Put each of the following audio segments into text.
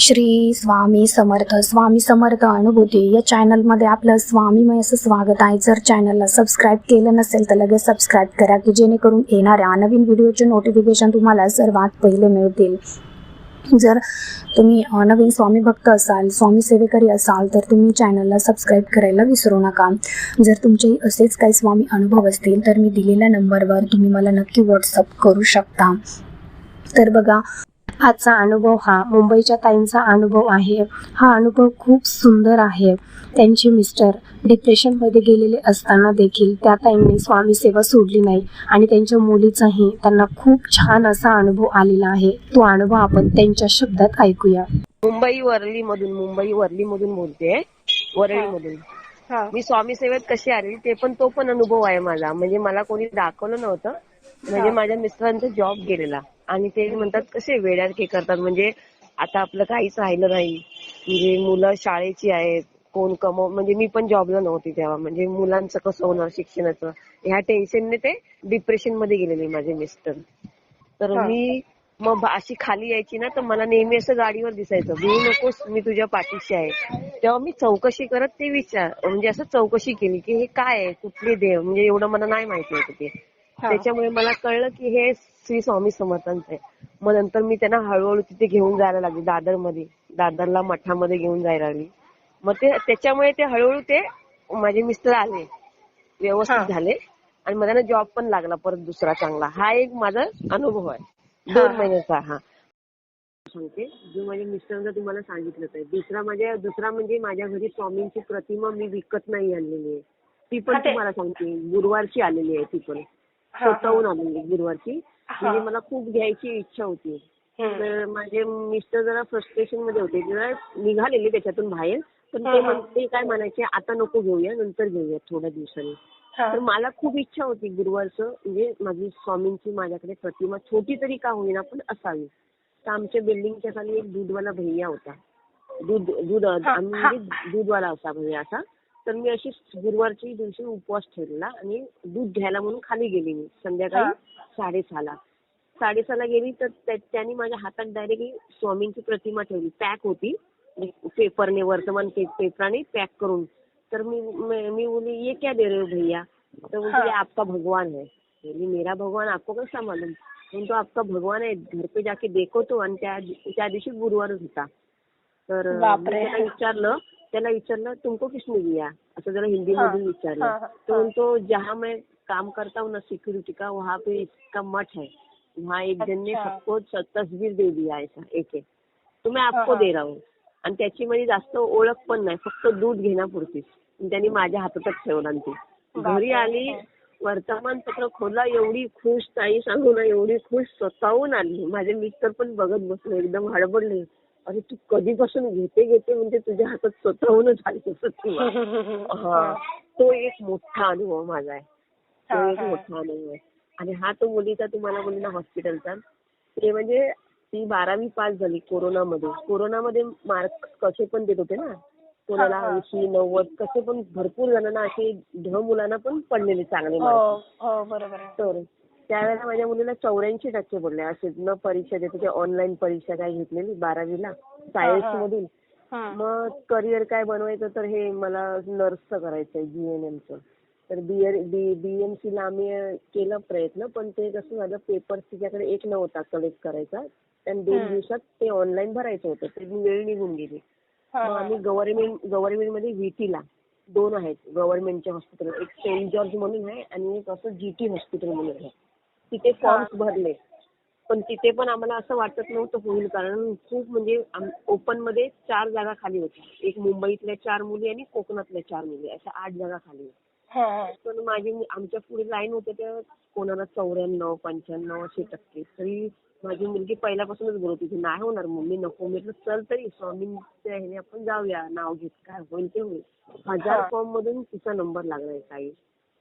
श्री स्वामी समर्थ स्वामी समर्थ अनुभूती. या चॅनलमध्ये आपलं स्वामीमय असं स्वागत आहे. जर चॅनलला सबस्क्राईब केलं नसेल तर लगेच सबस्क्राईब करा की जेणेकरून येणाऱ्या नवीन व्हिडिओचे नोटिफिकेशन तुम्हाला सर्वात पहिले मिळतील. जर तुम्ही नवीन स्वामी भक्त असाल स्वामी सेवेकरी असाल तर तुम्ही चॅनलला सबस्क्राईब करायला विसरू नका. जर तुमचे असेच काही स्वामी अनुभव असतील तर मी दिलेल्या नंबरवर तुम्ही मला नक्की व्हॉट्सअप करू शकता. तर बघा आजचा अनुभव हा मुंबईच्या ताईंचा अनुभव आहे. हा अनुभव खूप सुंदर आहे. त्यांचे मिस्टर डिप्रेशनमध्ये गेलेले असताना देखील त्या ताईंनी स्वामी सेवा सोडली नाही आणि त्यांच्या मुलीचाही त्यांना खूप छान असा अनुभव आलेला आहे. तो अनुभव आपण त्यांच्या शब्दात ऐकूया. मुंबई वर्ली मधून मुंबई वर्ली मधून बोलते. वरळी मधून. मी स्वामी सेवेत कशी आली ते पण तो पण अनुभव आहे माझा. म्हणजे मला कोणी दाखवलं नव्हतं. म्हणजे माझ्या मिस्टरांचा जॉब गेलेला. आणि ते म्हणतात कसे वेड्यात करतात. म्हणजे आता आपलं काहीच राहिलं नाही. म्हणजे मुलं शाळेची आहेत कोण कमव म्हणजे मी पण जॉबला नव्हती तेव्हा. म्हणजे मुलांचं कसं होणार शिक्षणाचं? ह्या टेन्शनने ते डिप्रेशनमध्ये गेलेले माझे मिस्टर तर मी मग अशी खाली यायची ना तर मला नेहमी असं गाडीवर दिसायचं. भिऊ नकोस मी तुझ्या पाठीशी आहे. तेव्हा मी चौकशी करत ते विचार म्हणजे असं चौकशी केली की हे काय आहे? कुठले देव? म्हणजे एवढं मला नाही माहिती होतं ते. त्याच्यामुळे मला कळलं की हे श्री स्वामी समर्थांचं आहे मग नंतर मी त्यांना हळूहळू तिथे घेऊन जायला लागली दादरमध्ये. दादरला मठामध्ये घेऊन जायला लागली. मग ते त्याच्यामुळे ते हळूहळू ते माझे मिस्टर आले. व्यवस्थित झाले. आणि मला ना जॉब पण लागला परत दुसरा चांगला. हा एक माझा अनुभव आहे. दोन महिन्याचा हा. सांगते. जो माझ्या मिस्टरांचा तुम्हाला सांगितलंच आहे. दुसरा माझ्या दुसरा म्हणजे माझ्या घरी स्वामींची प्रतिमा मी विकत नाही आणलेली आहे. ती पण तुम्हाला सांगते. गुरुवारची आलेली आहे ती पण. स्वतःहून आलेली गुरुवारची. म्हणजे मला खूप घ्यायची इच्छा होती. तर माझे मिस्टर जरा फ्रस्ट्रेशनमध्ये होते. जरा निघालेले त्याच्यातून बाहेर. पण ते म्हण- ते काय म्हणायचे? आता नको घेऊया नंतर घेऊया थोड्या दिवसांनी. तर मला खूप इच्छा होती गुरुवारचं. म्हणजे माझी स्वामींची माझ्याकडे प्रतिमा छोटी तरी का होईना पण असावी. तर आमच्या बिल्डिंगच्या खाली एक दूधवाला भैया होता. दूध दूध आम्ही म्हणजे दूधवाला असा भैया असा. तर मी अशी गुरुवारच्या दिवशी उपवास ठेवलेला आणि दूध घ्यायला म्हणून खाली गेली मी संध्याकाळी साडेसहाला. साडेसहाला गेली तर त्या- त्यांनी माझ्या हातात डायरेक्टली स्वामींची प्रतिमा ठेवली. पॅक होती. पेपरने वर्तमान पेपराने पॅक करून. तर मी मैं- बोली ये क्या दे रहे हो भैया? तर बोलते "ये आपका भगवान है. बोली मेरा भगवान आपको कैसा मालूम? तो आपका भगवान है घर पे जाके देखो तो. आणि त्या दिवशी गुरुवारच होता. तर विचारलं त्याला विचारलं तुमको किसने दिया? असं जरा हिंदी मधून विचारलं. तो तो जहाँ मैं काम करता हूँ ना सिक्योरिटी का वहाँ पे इसका मठ है. वहाँ एक जन ने सबको तस्वीर दे दिया ऐसा एक एक तो मैं आपको दे रहा हूँ. आणि त्याची म्हणजे जास्त ओळख पण नाही फक्त दूध घेण्यापुरतीच. आणि त्यांनी माझ्या हातातच ठेवला आणि ती. घरी आली वर्तमानपत्र खोला एवढी खुश ताई सांगू ना एवढी खुश स्वतःहून आली. माझे मिस्टर पण बघत बसले एकदम हडबडले. अरे तू कधीपासून घेते घेते म्हणजे तुझ्या हातात स्वतःहूनच आली हा. तो एक मोठा अनुभव माझा आहे. तो एक मोठा अनुभव आहे. आणि हा तो मुलीचा तुम्हाला बोलली ना हॉस्पिटलचा. ते म्हणजे ती बारावी पास झाली कोरोनामध्ये. कोरोनामध्ये मार्क कसे पण देत होते ना. कोणाला ऐंशी नव्वद कसे पण भरपूर जणांना असे ढ मुलांना पण पडलेले चांगले मार्क हो आहे. तर त्यावेळेला माझ्या मुलीला चौऱ्याऐंशी टक्के पडले असे न परीक्षा देत होते ऑनलाईन परीक्षा काय घेतलेली बारावीला सायन्स मधून. मग करिअर काय बनवायचं तर हे मला नर्सचं करायचंय जीएनएमचं तर बीएमसी ला आम्ही केला प्रयत्न पण ते कसं झालं पेपर तिच्याकडे एक नव्हता कलेक्ट करायचा. आणि दोन दिवसात ते ऑनलाईन भरायचं होतं ते वेळ निघून गेली. मग आम्ही गव्हर्नमेंट गव्हर्नमेंटमध्ये VT ला दोन आहेत गव्हर्नमेंटचे हॉस्पिटल एक सेंट जॉर्ज म्हणून आहे आणि एक असं जीटी हॉस्पिटल म्हणून आहे. तिथे फॉर्म्स भरले. पण तिथे पण आम्हाला असं वाटत नव्हतं होईल कारण खूप म्हणजे ओपनमध्ये चार जागा खाली होत्या एक मुंबईतल्या चार मुली आणि कोकणातल्या चार मुली अशा आठ जागा खाली होत्या. पण माझी आमच्या पुढे लाईन होते त्या कोणाला चौऱ्याण्णव पंच्याण्णव असे टक्के. तरी माझी मुलगी पहिल्यापासूनच बोलत होती नाही होणार मम्मी नको. म्हटलं चल तरी स्वामींच्या ह्याने आपण जाऊया. नाव घेत काय होईल ते होईल. हजार फॉर्म मधून तिचा नंबर लागलाय काही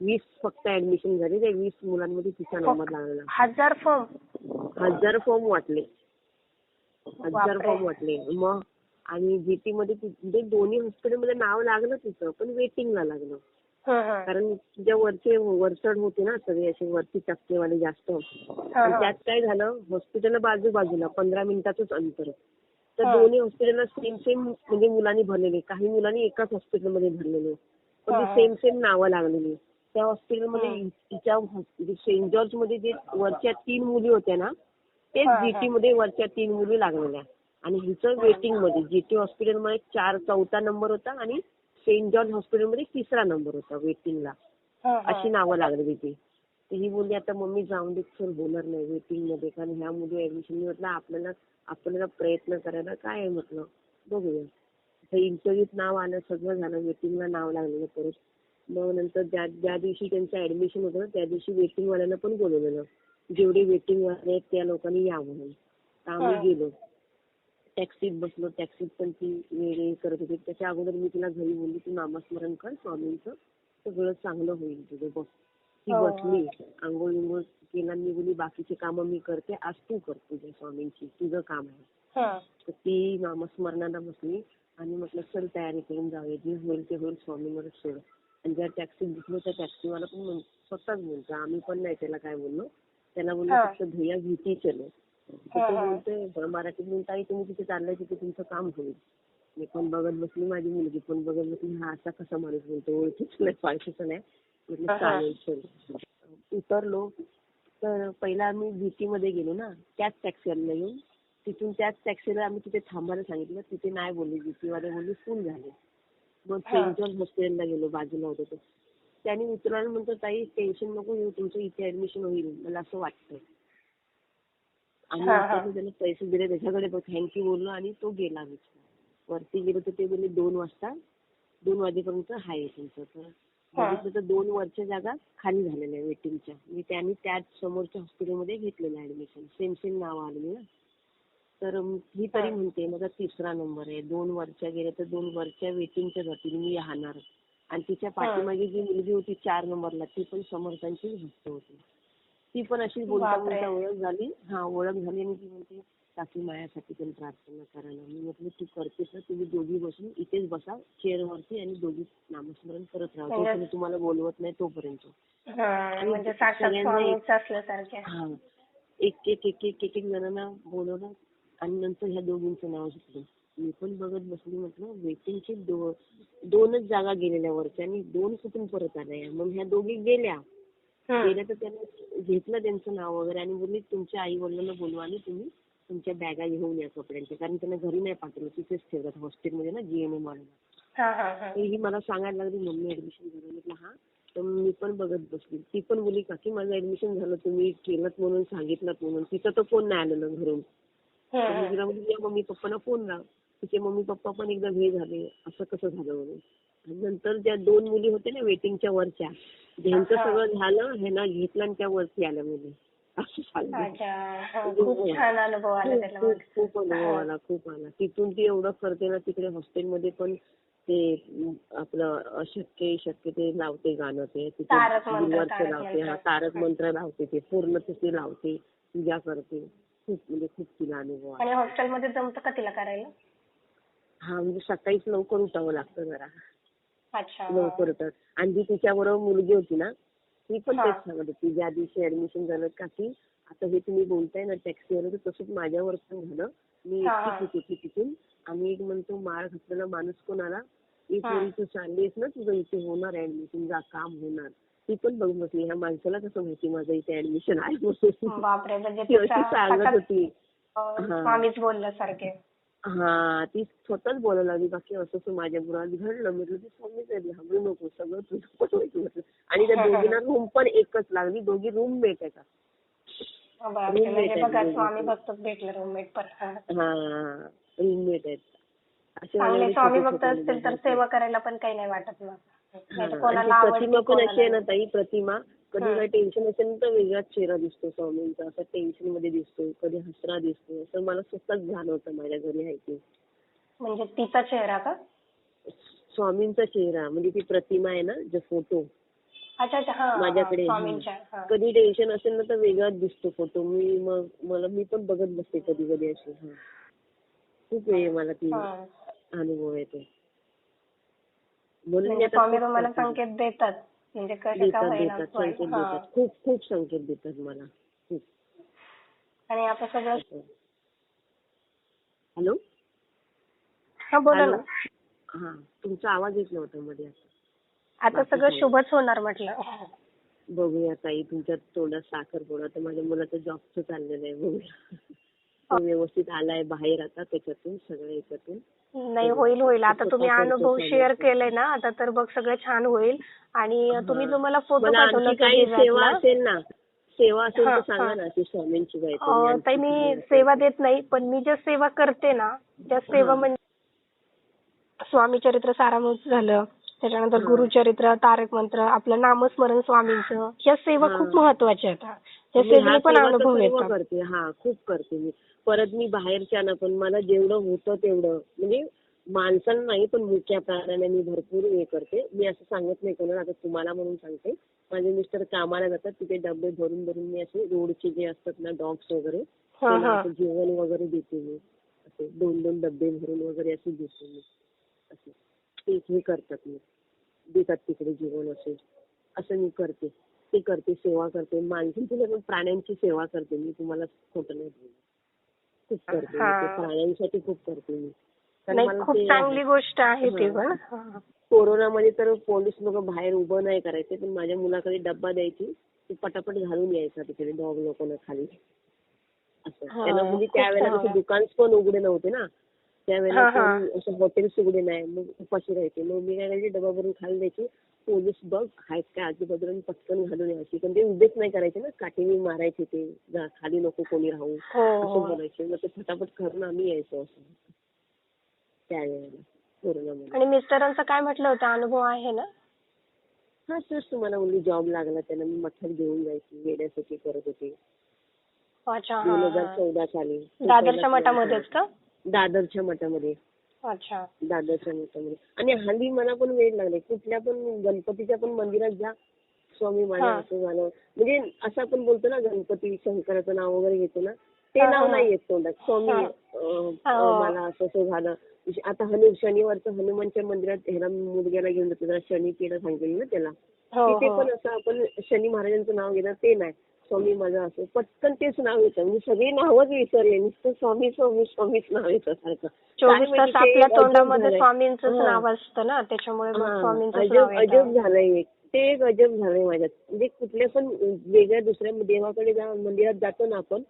वीस फक्त ऍडमिशन झाली ते वीस मुलांमध्ये तिचा नंबर लागला. हजार फॉर्म हजार फॉर्म वाटले. हजार फॉर्म वाटले. मग आणि जीटी मध्ये म्हणजे दोन्ही हॉस्पिटलमध्ये नाव लागलं तिचं पण वेटिंगला लागलं. कारण तिच्या वरचे वरचढ होते ना सगळे असे वरती टक्केवाले जास्त. त्यात काय झालं हॉस्पिटल बाजू बाजूला पंधरा मिनिटाचंच अंतर. तर. दोन्ही हॉस्पिटलला सेम सेम म्हणजे मुलांनी भरलेले. काही मुलांनी एकाच हॉस्पिटलमध्ये भरलेले. पण. ती सेम सेम नावं लागलेली. त्या हॉस्पिटलमध्ये. तिच्या सेंट जॉर्जमध्ये जे वरच्या तीन मुली होत्या ना तेच. जीटी मध्ये वरच्या तीन मुली लागलेल्या आणि हिचं वेटिंगमध्ये जीटी हॉस्पिटलमध्ये चार चौथा नंबर होता आणि सेंट जॉर्ज हॉस्पिटलमध्ये तिसरा नंबर होता वेटिंगला. अशी नावं लागलेली ती तर ही बोलली आता मम्मी जाऊन दे सर होणार नाही वेटिंगमध्ये कारण ह्या मुली ऍडमिशन म्हटलं आपल्याला आपल्याला प्रयत्न करायला काय आहे म्हटलं बघूया इंटरव्ह्यूत नाव आलं सगळं झालं वेटिंगला नाव लागलेलं परत मग नंतर ज्या ज्या दिवशी त्यांचं ऍडमिशन होतं ना त्या दिवशी वेटिंग वाल्यांना पण बोलवलेलं. जेवढे वेटिंग वाले आहेत त्या लोकांनी या म्हणून. तर. आम्ही गेलो. टॅक्सीत बसलो. टॅक्सीत पण ती वेगळी करत होती. त्याच्या अगोदर मी तिला घरी बोलली तू नामस्मरण कर स्वामींचं सगळं चांगलं होईल तुझं बस. ती हो. बसली. आंघोळ विंघोळ केला मी बोलली बाकीची कामं मी करते. आज तू कर तुझ्या स्वामींची. तुझं काम आहे. तर ती नामस्मरणाला बसली आणि म्हटलं चल तयारी करून जाऊया. जे होईल ते होईल. स्वामींवरच सोड. आणि ज्या टॅक्सीत बसलो त्या टॅक्सीवाला पण स्वतःच बोलतो आम्ही पण नाही त्याला काय बोललो. त्याला बोललो. फक्त भैया भीती चलो. तर तो हा. बोलतोय मराठीत म्हणून ताई तुम्ही तिथे चाललाय तिथे तुमचं काम होईल. मी पण बघत बसली माझी मुलगी पण बघत बसली. हा असा कसा माणूस बोलतो ओळखीच नाही पाळखीचं नाही. म्हटलं. चालेल चल. उतरलो तर पहिला आम्ही भीती मध्ये गेलो ना त्याच टॅक्सीवाला येऊन तिथून त्याच टॅक्सीला आम्ही तिथे थांबायला सांगितलं तिथे नाही बोलले भीतीवाले बोलले फुल झाले. मग. सेंट जॉर्ज हॉस्पिटलला गेलो बाजूला होतं ते. त्याने उतरल्यावर म्हणतो ताई टेन्शन नको घेऊ तुमचं इथे ऍडमिशन होईल. मला असं वाटतंय. आणि त्याने पैसे दिले त्याच्याकडे थँक्यू बोललो आणि तो गेला वरती गेलो तर ते बोलले दोन वाजता दोन वाजेपर्यंत आहे तुमचं. तर. बघितलं तर दोन वरच्या जागा खाली झालेल्या वेटिंगच्या मी त्यांनी त्याच समोरच्या हॉस्पिटलमध्ये घेतलेलं ऍडमिशन सेम सेम नाव आलेली ना. तर म- ही तरी हा. म्हणते माझा तिसरा नंबर आहे. दोन वरच्या गेल्या तर दोन वरच्या वेटिंगच्या जातील मी राहणार. आणि तिच्या पाठीमागे जी मुलगी होती चार नंबरला ती पण समर्थांचीच भक्त होती. ती पण अशी बोलता. बोलता ओळख झाली. हा ओळख झाली आणि ती म्हणते काकी माझ्यासाठी पण प्रार्थना करा ना. मी म्हटलं तू करतेस ना तुम्ही दोघी बसून इथेच बसा चेअरवरती आणि दोघी नामस्मरण करत राहा. म्हणजे- जोपर्यंत तुम्हाला बोलवत नाही तोपर्यंत. हा, म्हणजे साक्षात सगळ्यांना स्वामीच असल्यासारखे हा. एक एक एक एक एक जणांना बोलवलं. आणि नंतर ह्या दोघींचं नाव घेतलं. मी पण बघत बसली म्हटलं वेटिंगचे दो दोनच जागा गेलेल्या वरच्या आणि दोन कुठून परत आल्या मग ह्या दोघी गेल्या. गेल्या तर त्यांनी घेतलं त्यांचं नाव वगैरे आणि बोलली तुमच्या आई वडिलांना बोलवा आणि तुम्ही तुमच्या बॅगा घेऊन या कपड्यांच्या. कारण त्यांना घरी नाही पाठवलं तिथेच ठेवतात हॉस्टेलमध्ये ना जीएमएम वाल्याला हा हा हा. तर ही मला सांगायला लागली मम्मी ऍडमिशन झालं. म्हटलं हा. तर मी पण बघत बसली. ती पण बोलली काकी माझं ऍडमिशन झालं तुम्ही केलं म्हणून सांगितलं म्हणून. तिचा तर फोन नाही आलेलं घरून. तर मी हम्म. तिला म्हणली "तुझ्या मम्मी पप्पांना फोन लाव. तिचे मम्मी पप्पा पण एकदा हे झाले असं कसं झालं म्हणून. नंतर ज्या दोन मुली होत्या ना वेटिंगच्या वरच्या ज्यांचं हा. सगळं झालं ह्यांना घेतलं आणि त्या वरती आल्या मुली. असं झालं. अच्छा हा, खूप छान अनुभव आला त्याला खूप. खूप अनुभव आला खूप आला. तिथून ती एवढं करते ना तिकडे हॉस्टेलमध्ये पण ते आपलं अशक्य शक्य ते लावते गाणं ते. तिथे लावते हा मंत्र. तारक मंत्र लावते ते पूर्ण ते लावते पूजा करते. खूप म्हणजे खूप तिला अनुभव आणि हॉस्टेलमध्ये जमतं का तिला करायला? हा म्हणजे सकाळीच लवकर उठावं लागतं जरा. अच्छा. लवकर उठत. आणि जी तिच्याबरोबर मुलगी होती ना ती पण. तेच सांगत होती ज्या दिवशी ऍडमिशन झालं का की आता हे तुम्ही बोलताय ना टॅक्सीवर तसंच माझ्यावर पण झालं. मी. एकटीच होती तिथून. आणि एक म्हणतो माळ घातलेला माणूस कोण आला एक हा. वेळी तू चाललीस ना तुझं इथे होणार ऍडमिशन जा काम होणार. ती पण बघ म्हटली ह्या माणसाला कसं माहिती माझं इथे ऍडमिशन आहे? म्हणून. बापरे. म्हणजे सांगत होती. हा. स्वामीच बोलल्यासारखे. हा ती स्वतःच बोलायला लागली. बाकी असं असं माझ्या मुलात घडलं. म्हटलं ती स्वामीच आहे. घाबरू नको. सगळं तुझं म्हटलं आणि त्या दोघींना रूम पण एकच लागली. दोघी रूम मेट आहे का? म्हणजे स्वामी भेटले रूममेट पण. हा. हा रूममेट आहेत. स्वामी भक्त असतील तर सेवा करायला पण काही नाही वाटत मग प्रतिमा पण अशी आहे ना ताई प्रतिमा. कधी. काही टेन्शन असेल ना तर वेगळाच चेहरा दिसतो स्वामींचा. असं टेन्शनमध्ये दिसतो कधी हसरा दिसतो. असं मला स्वतःच जाणवतं माझ्या घरी आहे ते. म्हणजे तिचा चेहरा का? स्वामींचा चेहरा म्हणजे ती प्रतिमा आहे ना जो फोटो. अच्छा अच्छा हा माझ्याकडे. कधी टेन्शन असेल ना तर वेगळाच दिसतो फोटो. मी मग मला मी पण बघत बसते कधी कधी अशी हा. खूप वेळ मला ती. अनुभव येतो म्हणून मी म्हणजे आता स्वामी खूप तुम्हाला. संकेत देतात. म्हणजे कसे का होईना पण. हा. खूप खूप संकेत देतात मला. खूप. आणि आता सगळं? हॅलो? हा बोला? ना. हा तुमचा आवाज येत नव्हता मध्ये आता. आता सगळं शुभच होणार म्हटलं. बघूया ताई तुमच्या तोंडात साखर पोळा तर माझ्या मुलाचं जॉबचं चाललेलं आहे बघूया. तो व्यवस्थित आलाय बाहेर आता त्याच्यातून सगळ्या याच्यातून. नाही होईल होईल आता तुम्ही अनुभव शेअर. केलाय ना आता तर बघ सगळं छान होईल आणि तुम्ही जो मला फोटो पाठवला सेवा असेल ना सेवा असेल तर सांगा हा. ना ती स्वामींची मी सेवा देत नाही पण मी ज्या सेवा करते ना त्या सेवा. म्हणजे स्वामी चरित्र सारामृत झालं त्याच्यानंतर. गुरुचरित्र तारक मंत्र आपलं नामस्मरण स्वामींचं ह्या सेवा. खूप महत्त्वाच्या आहेत त्या हा सेवेने पण अनुभव करते हा खूप करते मी परत मी बाहेरच्या पण मला जेवढं होतं तेवढं. म्हणजे माणसांना नाही पण मुख्या प्राण्यांना मी भरपूर हे करते. मी असं सांगत नाही कोणाला आता तुम्हाला म्हणून सांगते. माझे मिस्टर कामाला जातात तिथे डबे भरून भरून मी असे रोडचे जे असतात ना डॉग्स वगैरे जेवण वगैरे देते मी. असे दोन दोन डबे भरून वगैरे असे देते मी. असे. ते हे करतात मी देतात तिकडे जेवण असे. असं मी करते. ते करते सेवा करते. माणसांची पण प्राण्यांची सेवा करते. मी तुम्हाला खोटं नाही खूप करते मी प्राण्यांसाठी खूप करते मी. नाही खूप चांगली गोष्ट आहे ती. पण. कोरोनामध्ये तर पोलीस लोक बाहेर उभं नाही करायचे पण माझ्या मुलाकडे डब्बा द्यायची ते पटापट घालून यायचा तिकडे डॉग लोकांना खाली. असं. त्यांना म्हणजे त्यावेळेला. कसे दुकान पण उघडे नव्हते ना. त्यावेळेला असं हॉटेल्स उघडे नाही मग उपाशी राहायचे. मग मी काय करायचे डबा भरून खाली द्यायची पोलीस बघ आहेत काय आजूबाजूला पटकन घालून यायची. पण ते उभेच नाही करायचे ना काठीने मारायचे ते. जा, खाली नको कोणी राहू. हो असं हो. बोलायचे. मग ते फटाफट करून आम्ही यायचो असं. त्यावेळेला कोरोनामध्ये आणि मिस्टरांचं काय म्हटलं होतं? अनुभव आहे ना? हा तेच तुम्हाला मुली जॉब लागला त्यांना मी मठात घेऊन जायची वेड्यासाठी करत होते. अच्छा दोन हजार हा. चौदा साली दादरच्या मठामध्येच का? दादरच्या मठामध्ये. दादरच्या मठामध्ये आणि हल्ली मला पण वेळ लागले कुठल्या पण गणपतीच्या पण मंदिरात जा. स्वामी मला हा. असं झालं. म्हणजे असं आपण बोलतो ना गणपती शंकराचं नाव वगैरे घेतो ना ते नाव. नाही येत तोंडात. स्वामी मला असं असं झालं. आता हनु शनिवारचं हनुमानच्या मंदिरात ह्याला मुलग्याला घेऊन जातो. जरा शनी पेढा सांगितलं ना त्याला. हो तिथे हो. पण असं आपण शनी महाराजांचं नाव घेणार ते नाही. स्वामी माझं असं पटकन तेच नाव येतं. म्हणजे सगळी नावच विसरले. नुसतं स्वामी स्वामी स्वामीच नाव येतं सारखं. चोवीस तास आपल्या अजब तोंडामध्ये हा. नाव असतं ना त्याच्यामुळे मग स्वामींचंच अजब झालंय. ते एक अजब झालंय माझ्यात. म्हणजे कुठल्या पण वेगळ्या दुसऱ्या देवाकडे मंदिरात जातो ना आपण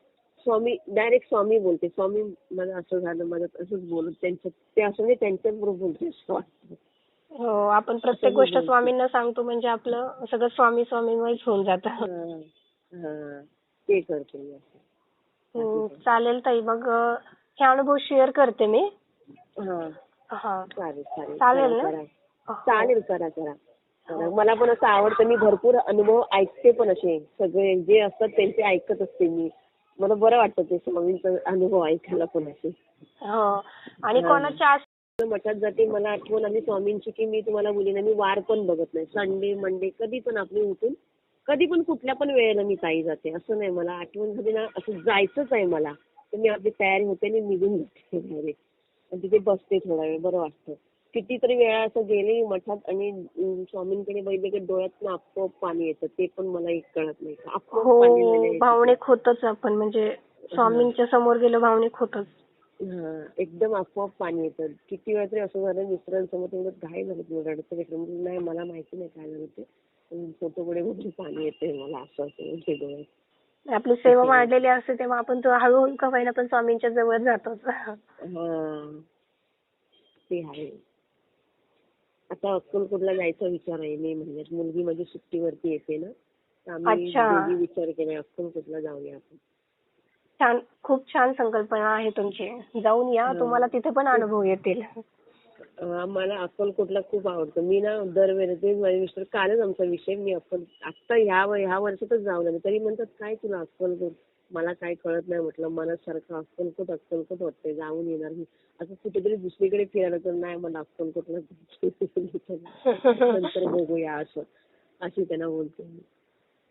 स्वामी डायरेक्ट स्वामी बोलते. स्वामी माझं असं झालं माझं असंच बोलत त्यांच्या ते असं म्हणजे त्यांच्याबरोबर बोलते असं वाटतं. हो आपण प्रत्येक गोष्ट बोलते. स्वामींना सांगतो म्हणजे आपलं सगळं स्वामी स्वामीमयच होऊन जातं. हा, हा. ते करते मी असं. हम्म, चालेल ताई मग हे अनुभव शेअर करते मी हा हा चालेल चालेल चालेल करा? करा. चालेल करा करा करा. मला पण असं आवडतं मी भरपूर अनुभव ऐकते पण असे सगळे जे असतात त्यांचे ऐकत असते मी मला बरं वाटतं ते स्वामींचा अनुभव ऐकायला पण असे हो आणि हा. कोणाच्या आस- मठात जाते मला आठवण आली स्वामींची की मी तुम्हाला बोलीन मी वार पण बघत नाही संडे मंडे कधी पण आपली उठून कधी पण कुठल्या पण वेळेला मी ताई जाते. असं नाही मला आठवण झाली ना असं जायचंच आहे मला. तर मी आपली तयारी होते आणि निघून जाते डायरेक्ट आणि तिथे बसते थोडा वेळ बरं वाटतं. कितीतरी वेळा असं गेले मठात आणि स्वामींकडे बघितलं की डोळ्यातनं आपोआप पाणी येतं. ते पण मला एक कळत नाही. आपोआप हो. भावनिक होतच आपण. म्हणजे स्वामींच्या समोर गेलो भावनिक होतच. हा एकदम आपोआप पाणी येतं. किती वेळा तरी असं झालं मित्रांसमोर तेवढं घाई झालं. रडतं. म्हणजे नाही मला माहिती नाही काय झालं ते. बघून पाणी येतंय मला असं असं म्हणजे आपली सेवा वाढलेली असते तेव्हा आपण तो हळूहळू का होईना पण स्वामींच्या जवळ जातोच हा. ते आहे. आता अक्कलकोटला जायचा विचार आहे मे महिन्यात मुलगी माझी सुट्टीवरती येते ना. आम्ही अच्छा. दोघी विचार केलाय अक्कलकोटला जाऊया आपण. छान खूप छान संकल्पना आहे तुमची. जाऊन या. तुम्हाला तिथे पण अनुभव येतील. मला अक्कलकोटला खूप आवडतं. मी ना दरवेळेस माझे मिस्टर कालच आमचा विषय मी अक्कल आत्ता ह्या ह्या वर्षातच जाऊन लागले तरी म्हणतात काय तुला अक्कलकोट मला काय कळत नाही म्हटलं. मनासारखं अक्कलकोट अक्कलकोट वाटतंय? जाऊन येणार मी. असं कुठेतरी दुसरीकडे फिरायला तर नाही मला अक्कलकोटला नंतर बघूया असं. अशी त्यांना बोलते मी.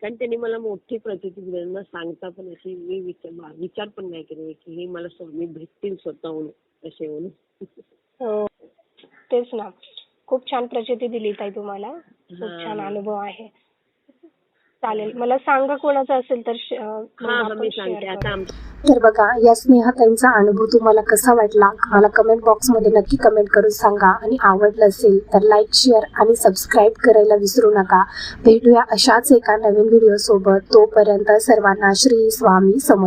कारण त्यांनी मला मोठी प्रतिती दिली. सांगता पण अशी मी विचार पण नाही केले की हे मला स्वामी भेटतील स्वतःहून असे म्हणून. हो. तेच ना. खूप छान प्रचिती दिली ताई तुम्हाला. खूप. छान अनुभव आहे. चालेल. मला सांगा कोणाचं असेल तर तर बघा या स्नेहताईंचा अनुभव तुम्हाला कसा वाटला? मला कमेंट बॉक्समध्ये नक्की कमेंट करून सांगा. आणि आवडलं असेल तर लाईक शेअर आणि सबस्क्राईब करायला विसरू नका. भेटूया अशाच एका नवीन व्हिडिओ सोबत. तोपर्यंत सर्वांना श्री स्वामी समर्थ.